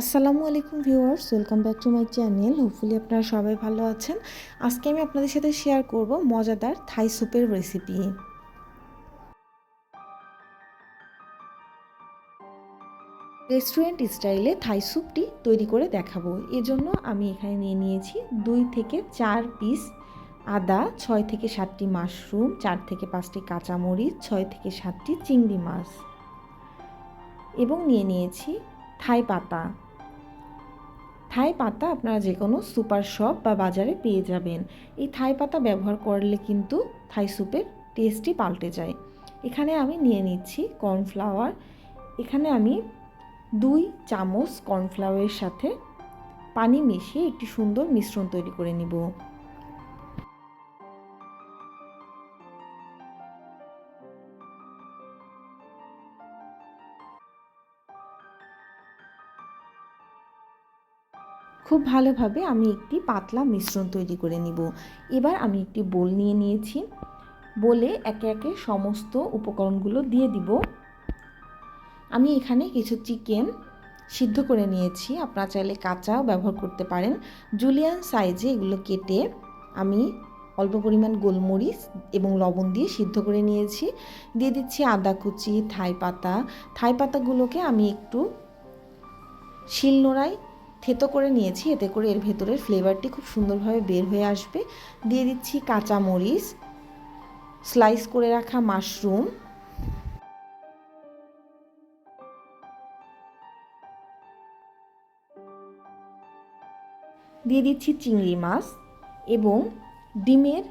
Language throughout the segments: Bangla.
আসসালামু আলাইকুম viewers, welcome back to my channel. Hopefully আপনারা সবাই ভালো আছেন। আজকে আমি আপনাদের সাথে শেয়ার করব মজাদার থাই স্যুপের রেসিপি রেস্টুরেন্ট স্টাইলে থাই স্যুপটি তৈরি করে দেখাবো। এজন্য আমি এখানে নিয়ে নিয়েছি দুই থেকে চার পিস আদা, ছয় থেকে সাতটি মাশরুম চার থেকে পাঁচটি কাঁচামরিচ, ছয় থেকে সাতটি চিংড়ি মাছ। এবং নিয়ে নিয়েছি থাই পাতা। থাই পাতা আপনারা যে কোনো সুপার শপ বা বাজারে পেয়ে যাবেন। এই থাই পাতা ব্যবহার করলে কিন্তু থাই স্যুপের টেস্টই পাল্টে যায়। এখানে আমি নিয়ে নিচ্ছি কর্নফ্লাওয়ার। এখানে আমি দুই চামচ কর্নফ্লাওয়ারের সাথে পানি মিশিয়ে একটি সুন্দর মিশ্রণ তৈরি করে নিব। খুব ভালোভাবে আমি একটি পাতলা মিশ্রণ তৈরি করে নিব। এবার আমি একটি বোল নিয়ে নিয়েছি। বলে একে একে সমস্ত উপকরণগুলো দিয়ে দিব। আমি এখানে কিছু চিকেন সিদ্ধ করে নিয়েছি। আপনারা চাইলে কাঁচাও ব্যবহার করতে পারেন। জুলিয়ান সাইজে এগুলো কেটে আমি অল্প পরিমাণ গোলমরিচ এবং লবণ দিয়ে সিদ্ধ করে নিয়েছি। দিয়ে দিচ্ছি আদা কুচি, থাই পাতা। থাই পাতাগুলোকে আমি একটু শিলনোড়ায় থেতো করে নিয়েছি, এতে করে এর ভেতরের ফ্লেভারটি খুব সুন্দরভাবে বের হয়ে আসবে। দিয়ে দিচ্ছি কাঁচা মরিচ স্লাইস করে রাখা মাশরুম দিয়ে দিচ্ছি চিংড়ি মাছ এবং ডিমের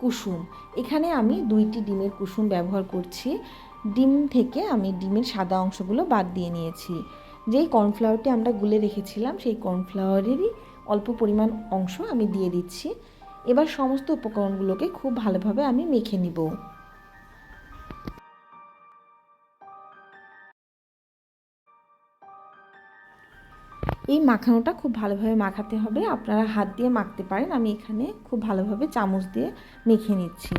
কুসুম। এখানে আমি দুইটি ডিমের কুসুম ব্যবহার করছি। ডিম থেকে আমি ডিমের সাদা অংশগুলো বাদ দিয়ে নিয়েছি। যেই কর্নফ্লাওয়ারটি আমরা গুলে রেখেছিলাম, সেই কর্নফ্লাওয়ারেরই অল্প পরিমাণ অংশ আমি দিয়ে দিচ্ছি। এবার সমস্ত উপকরণগুলোকে খুব ভালোভাবে আমি মেখে নিব। এই মাখানোটা খুব ভালোভাবে মাখাতে হবে। আপনারা হাত দিয়ে মাখতে পারেন। আমি এখানে খুব ভালোভাবে চামচ দিয়ে মেখে নিচ্ছি।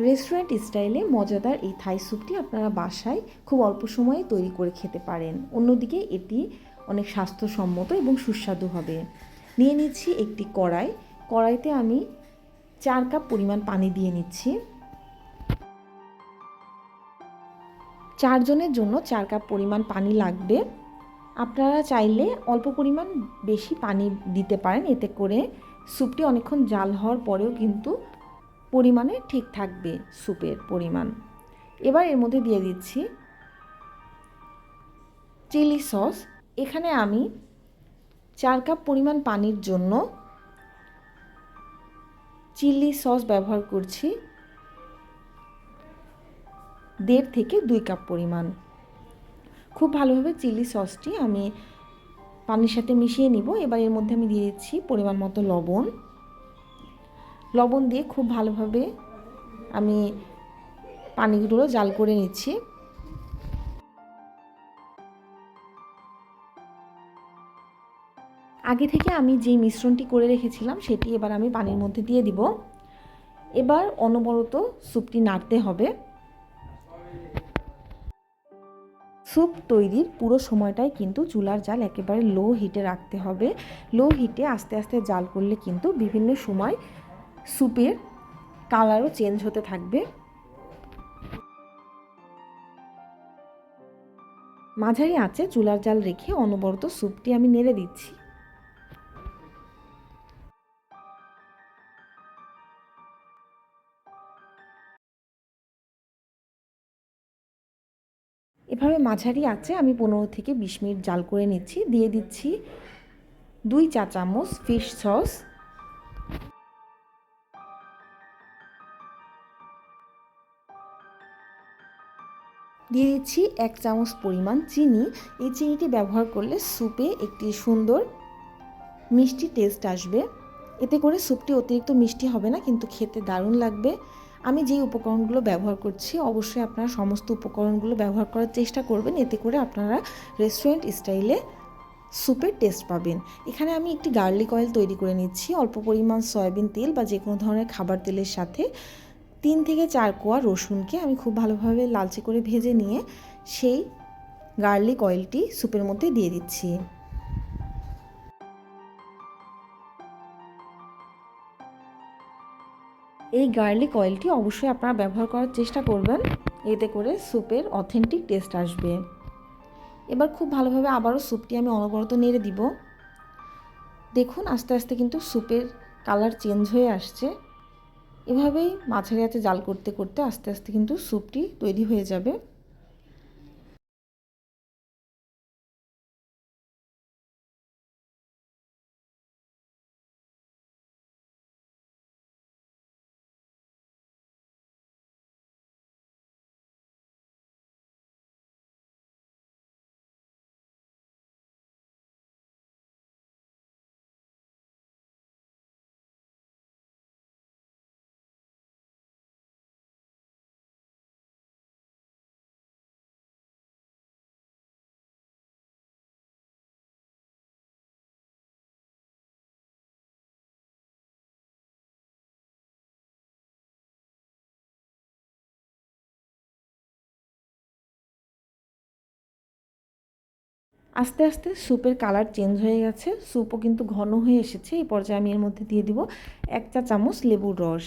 রেস্টুরেন্ট স্টাইলে মজাদার এই থাই স্যুপটি আপনারা বাসায় খুব অল্প সময়ে তৈরি করে খেতে পারেন। অন্যদিকে এটি অনেক স্বাস্থ্যসম্মত এবং সুস্বাদু হবে। নিয়ে নিচ্ছি একটি কড়াই। কড়াইতে আমি চার কাপ পরিমাণ পানি দিয়ে নিচ্ছি। চারজনের জন্য চার কাপ পরিমাণ পানি লাগবে। আপনারা চাইলে অল্প পরিমাণ বেশি পানি দিতে পারেন। এতে করে স্যুপটি অনেকক্ষণ জাল হওয়ার পরেও কিন্তু পরিমাণে ঠিক থাকবে স্যুপের পরিমাণ। এবার এর মধ্যে দিয়ে দিচ্ছি চিলি সস। এখানে আমি চার কাপ পরিমাণ পানির জন্য চিলি সস ব্যবহার করছি। দেড় থেকে দুই কাপ পরিমাণ। খুব ভালোভাবে চিলি সসটি আমি পানির সাথে মিশিয়ে নিব। এবার এর মধ্যে আমি দিয়ে দিচ্ছি পরিমাণ মতো লবণ। লবণ দিয়ে খুব ভালোভাবে আমি পানিগুলো জাল করে নিচ্ছি। আগে থেকে আমি যে মিশ্রণটি করে রেখেছিলাম, সেটি এবার আমি পানির মধ্যে দিয়ে দিব। এবার অনবরত স্যুপটি নাড়তে হবে। স্যুপ তৈরির পুরো সময়টাই কিন্তু চুলার জাল একেবারে লো হিটে রাখতে হবে। লো হিটে আস্তে আস্তে জাল করলে কিন্তু বিভিন্ন সময় স্যুপের কালারও চেঞ্জ হতে থাকবে। মাঝারি আঁচে চুলার জাল রেখে অনবরত স্যুপটি আমি নেড়ে দিচ্ছি। এভাবে মাঝারি আছে আমি পনেরো থেকে বিশ মিনিট জাল করে নিচ্ছি। দিয়ে দিচ্ছি দুই চা চামচ ফিশ সস দিয়ে দিচ্ছি এক চামচ পরিমাণ চিনি। এই চিনিটি ব্যবহার করলে স্যুপে একটি সুন্দর মিষ্টি টেস্ট আসবে। এতে করে স্যুপটি অতিরিক্ত মিষ্টি হবে না, কিন্তু খেতে দারুণ লাগবে। আমি যেই উপকরণগুলো ব্যবহার করছি, অবশ্যই আপনারা সমস্ত উপকরণগুলো ব্যবহার করার চেষ্টা করবেন। এতে করে আপনারা রেস্টুরেন্ট স্টাইলে স্যুপের টেস্ট পাবেন। এখানে আমি একটি গার্লিক অয়েল তৈরি করে নিচ্ছি। অল্প পরিমাণ সয়াবিন তেল বা যে কোনো ধরনের খাবার তেলের সাথে। তিন থেকে চার কোয়া রসুনকে আমি খুব ভালোভাবে লালচে করে ভেজে নিয়ে সেই গার্লিক অয়েলটি স্যুপের মধ্যে দিয়ে দিচ্ছি। এই গার্লিক অয়েলটি অবশ্যই আপনারা ব্যবহার করার চেষ্টা করবেন, এতে করে স্যুপের অথেন্টিক টেস্ট আসবে। এবার খুব ভালোভাবে আবারও স্যুপটি আমি অনবরত নেড়ে দিব। দেখুন, আস্তে আস্তে কিন্তু স্যুপের কালার চেঞ্জ হয়ে আসছে। এভাবেই মাছের হাতে জাল করতে করতে আস্তে আস্তে কিন্তু স্যুপটি তৈরি হয়ে যাবে। আস্তে আস্তে স্যুপের কালার চেঞ্জ হয়ে গেছে। স্যুপও কিন্তু ঘন হয়ে এসেছে। এই পর্যায়ে আমি এর মধ্যে দিয়ে দিব এক চা চামচ লেবুর রস।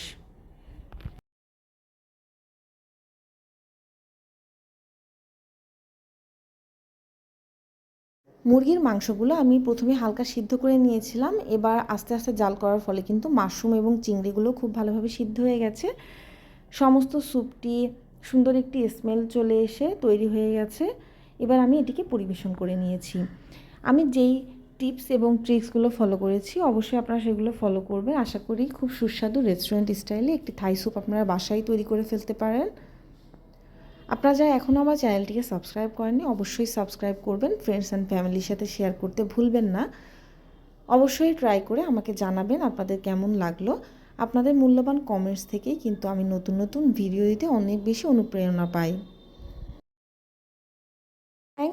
মুরগির মাংসগুলো আমি প্রথমে হালকা সিদ্ধ করে নিয়েছিলাম। এবার আস্তে আস্তে জাল করার ফলে কিন্তু মাশরুম এবং চিংড়িগুলো খুব ভালোভাবে সিদ্ধ হয়ে গেছে। সমস্ত স্যুপটি সুন্দর একটি স্মেল চলে এসে তৈরি হয়ে গেছে। এবার আমি এটিকে পরিবেশন করে নিয়েছি। আমি যেই টিপস এবং ট্রিক্সগুলো ফলো করেছি, অবশ্যই আপনারা সেগুলো ফলো করবেন। আশা করি খুব সুস্বাদু রেস্টুরেন্ট স্টাইলে একটি থাই স্যুপ আপনারা বাসায় তৈরি করে ফেলতে পারেন। আপনারা যারা এখনও আমার চ্যানেলটিকে সাবস্ক্রাইব করেননি, অবশ্যই সাবস্ক্রাইব করবেন। ফ্রেন্ডস অ্যান্ড ফ্যামিলির সাথে শেয়ার করতে ভুলবেন না। অবশ্যই ট্রাই করে আমাকে জানাবেন আপনাদের কেমন লাগল। আপনাদের মূল্যবান কমেন্টস থেকেই কিন্তু আমি নতুন নতুন ভিডিও দিতে অনেক বেশি অনুপ্রেরণা পাই।